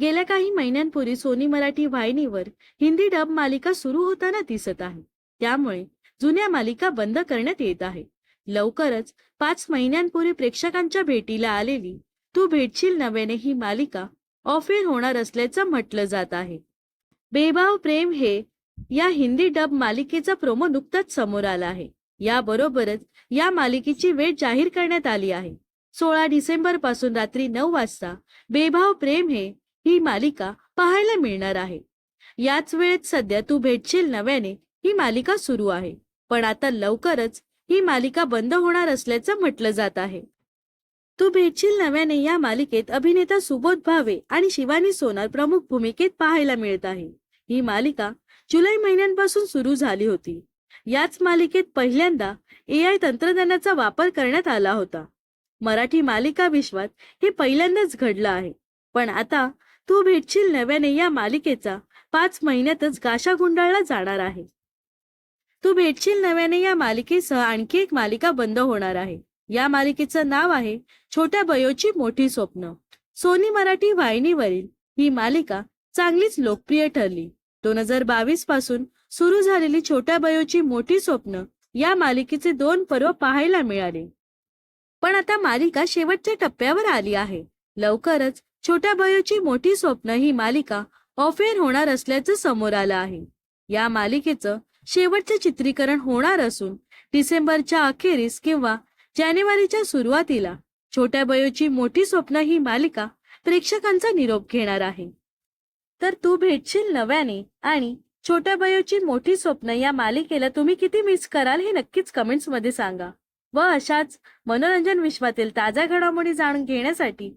गेल्या काही महिन्यांपूर्वी सोनी मराठी वाहिनीवर हिंदी डब मालिका सुरू होताना दिसत आहे. त्यामुळे जुन्या मालिका बंद करण्यात येत आहे. लवकरच पाच महिन्यांपूर्वी प्रेक्षकांच्या भेटीला आलेली तू भेटशील नव्याने ही मालिका ऑफ एअर होणार असल्याचं म्हटलं जात आहे. बेभाव प्रेम हे या हिंदी डब मालिकेचा प्रोमो नुकताच समोर आला आहे. याबरोबरच या मालिकेची वेळ जाहीर करण्यात आली आहे. सोळा डिसेंबरपासून रात्री नऊ वाजता बेभाव प्रेम हे ही मालिका पाहायला मिळणार आहे. याच वेळेत सध्या तू भेटशील नव्याने ही मालिका सुरू आहे. पण आता लवकरच ही मालिका बंद होणार असल्याचं म्हटलं जात आहे. तू भेटशील नव्याने या मालिकेत अभिनेता सुबोध भावे आणि शिवानी सोनार प्रमुख भूमिकेत पाहायला मिळत आहे. ही मालिका जुलै महिन्यांपासून सुरू झाली होती. याच मालिकेत पहिल्यांदा ए आय तंत्रज्ञानाचा वापर करण्यात आला होता. मराठी मालिका विश्वात हे पहिल्यांदाच घडलं आहे. पण आता तू भेटशील नव्याने या मालिकेचा. पाच महिन्यातच गाशा गुंडाळला जाणार आहे. तू भेटशील नव्याने या मालिकेसह आणखी एक मालिका बंद होणार आहे. या मालिकेचं नाव आहे छोट्या बयोची मोठी स्वप्न. सोनी मराठी वाहिनीवरील ही मालिका चांगलीच लोकप्रिय ठरली. दोन हजार बावीसपासून सुरू झालेली छोट्या बयोची मोठी स्वप्न या मालिकेचे दोन पर्व पाहायला मिळाले. पण आता मालिका शेवटच्या टप्प्यावर आली आहे. लवकरच छोट्या बयोची मोठी स्वप्न ही मालिका ऑफेअर होणार असल्याचं समोर आलं आहे. या मालिकेचं शेवटचे चित्रीकरण होणार असून डिसेंबरच्या अखेरीस किंवा जानेवारीच्या सुरुवातीला छोट्या बयोची मोठी स्वप्न ही मालिका प्रेक्षकांचा निरोप घेणार आहे. तर तू भेटशील नव्याने आणि छोट्या बयोची मोठी स्वप्न या मालिकेला तुम्ही किती मिस कराल हे नक्कीच कमेंट्समध्ये सांगा. व अशाच मनोरंजन विश्वातील ताज्या घडामोडी जाणून घेण्यासाठी